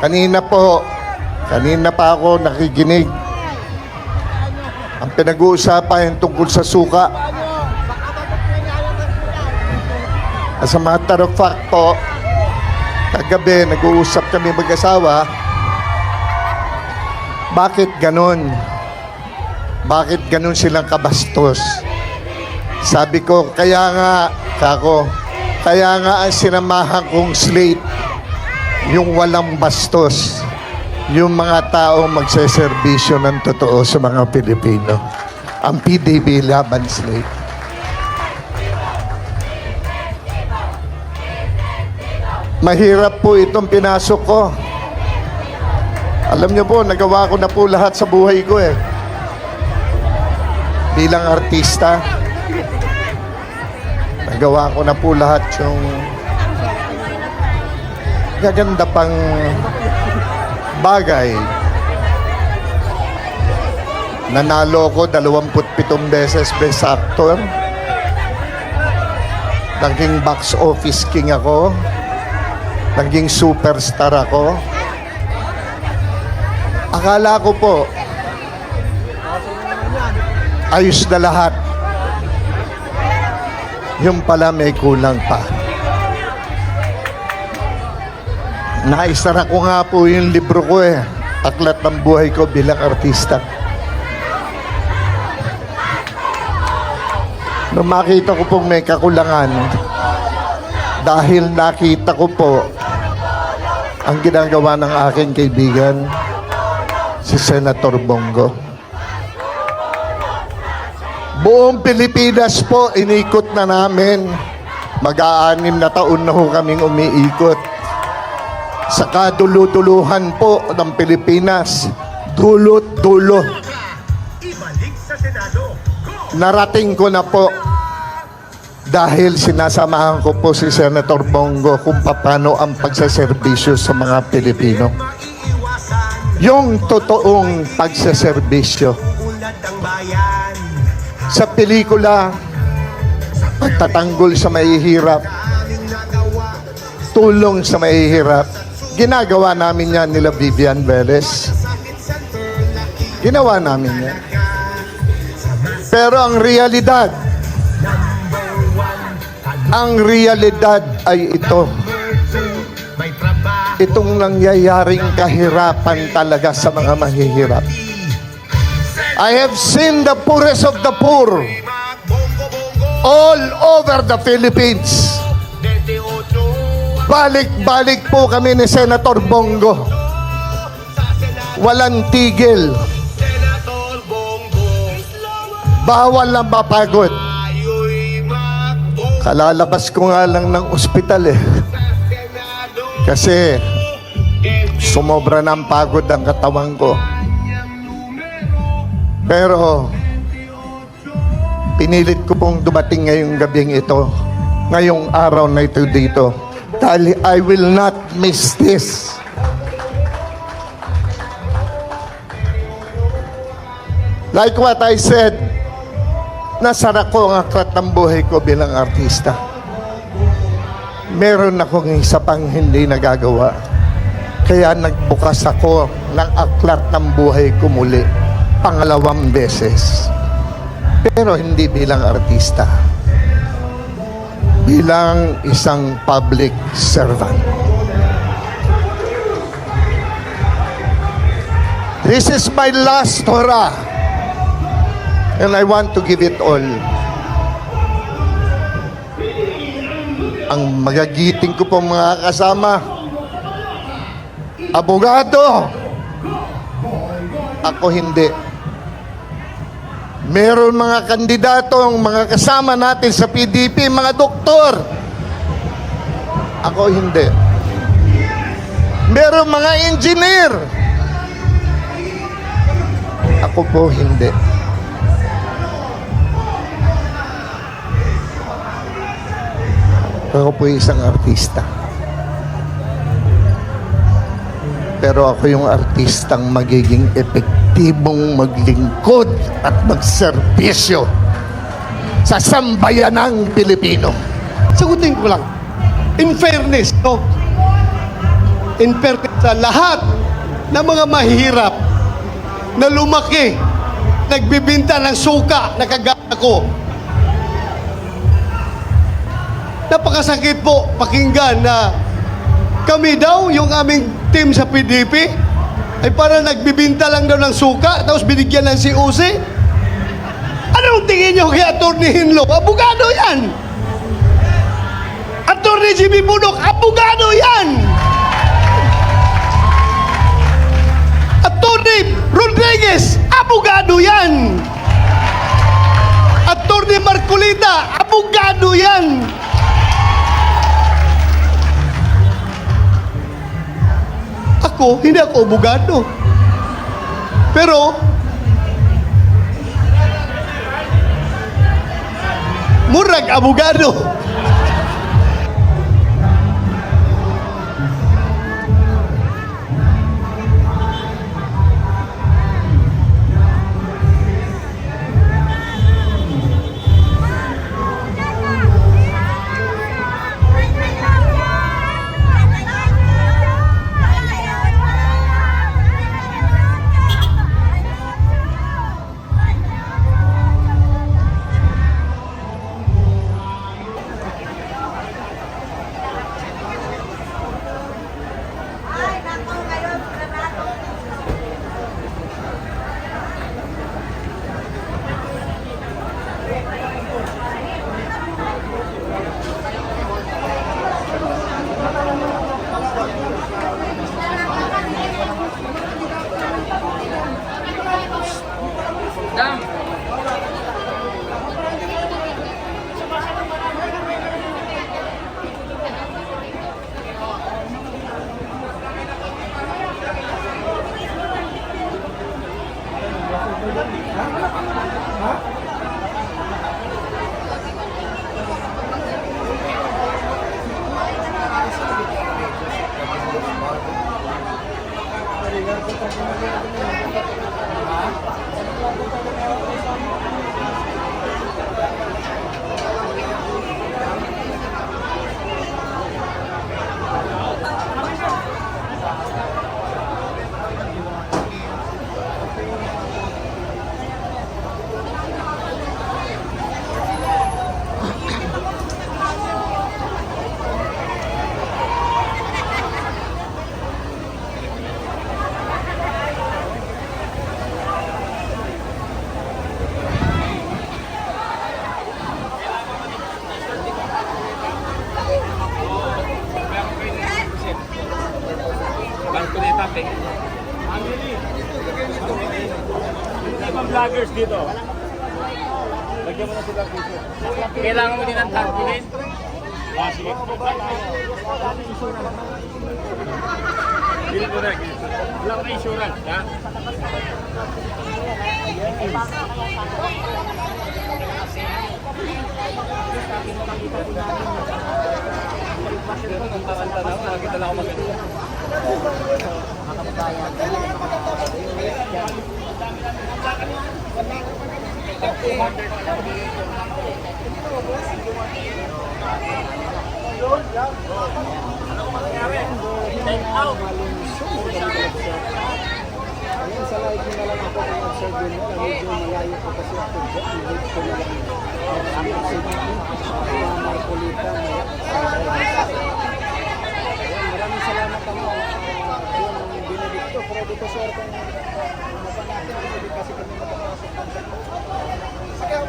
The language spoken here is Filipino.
Kanina po, kanina pa ako nakikinig. Ang pinag-uusapan tungkol sa suka. As a matter of fact po, kagabi nag-uusap kami mag-asawa, bakit ganon? Bakit ganon silang kabastos? Sabi ko, kaya nga, kako, kaya nga ang sinamahan kong slate, yung walang bastos, yung mga taong magseserbisyo ng totoo sa mga Pilipino. Ang PDB Laban Slate. Mahirap po itong pinasok ko. Alam niyo po, nagawa ko na po lahat sa buhay ko eh. Bilang artista, nagawa ko na po lahat yung gaganda pang bagay. Nanalo ko 27 beses best actor. Naging box office king ako. Naging superstar ako. Akala ko po, ayos na lahat. Yung pala may kulang pa. Naisara ko nga po yung libro ko eh. Aklat ng buhay ko bilang artista. Nung makita ko pong may kakulangan, dahil nakita ko po ang ginagawa ng aking kaibigan, si Senator Bongo. Buong Pilipinas po, inikot na namin. Mag-aanim na taon na ho kaming umiikot. Sa kadulutuluhan po ng Pilipinas, dulot-dulo. Ibalik sa Senado. Go! Narating ko na po dahil sinasamahan ko po si Senator Bongo kung paano ang pagsaserbisyo sa mga Pilipino. Yung totoong pagsaserbisyo. ulat ng bayan. Sa pelikula, pagtatanggol sa mahihirap, tulong sa mahihirap, ginagawa namin yan nila Vivian Velez. Ginawa namin yan. Pero ang realidad, ang realidad ay ito. Itong nangyayaring kahirapan talaga sa mga mahihirap. I have seen the poorest of the poor all over the Philippines. Balik-balik po kami ni Senator Bongo. Walang tigil. Bawal na mapagod. Kalalabas ko nga lang ng ospital eh. Kasi sumobra ng pagod ang katawan ko. Pero pinilit ko pong dumating ngayong gabing ito, ngayong araw na ito dito. Dahil I will not miss this. Like what I said, nasara ko ang aklat ng buhay ko bilang artista. Meron akong isa pang hindi nagagawa. Kaya nagbukas ako ng aklat ng buhay ko muli, pangalawang beses. Pero hindi bilang artista. Bilang isang public servant. This is my last Torah. And I want to give it all. Ang magagiting ko po mga kasama, abogado. Ako hindi. Meron mga kandidatong mga kasama natin sa PDP, mga doktor. Ako hindi. Meron mga engineer. Ako po hindi. Ako po isang artista. Pero ako yung artistang magiging epektibong maglingkod at magserbisyo sa sambayanang Pilipino. Sagutin ko lang. In fairness, no? in fairness sa lahat ng mga mahirap na lumaki, nagbibinta ng suka na ko. Napakasakit po pakinggan na kami daw, yung aming team sa PDP, ay para nagbibinta lang daw ng suka, tapos binigyan ng si Uzi. Anong tingin nyo kay Atty. Hinlo? Abogado yan! Atty. Jimmy Bunok, abogado yan! Atty. Rodriguez, abogado yan! Atty. Marcolita, Ako, hindi ako abogado. Pero, murag abogado. Vloggers dito. Lagyan mo na sila dito. Kailangan mo din ng tarpaulin. Ah, sige. Mo na. Wala ka na insurance, ha? Nakakita lang ako maganda mga kababayan. Ayan, sa live na lang ako ang observe mo na medyo malayo ko kasi mga kulitan. Benedicto, pero dito sir, kung mapa natin, hindi kasi kami makapasok ng dito. Sa kaya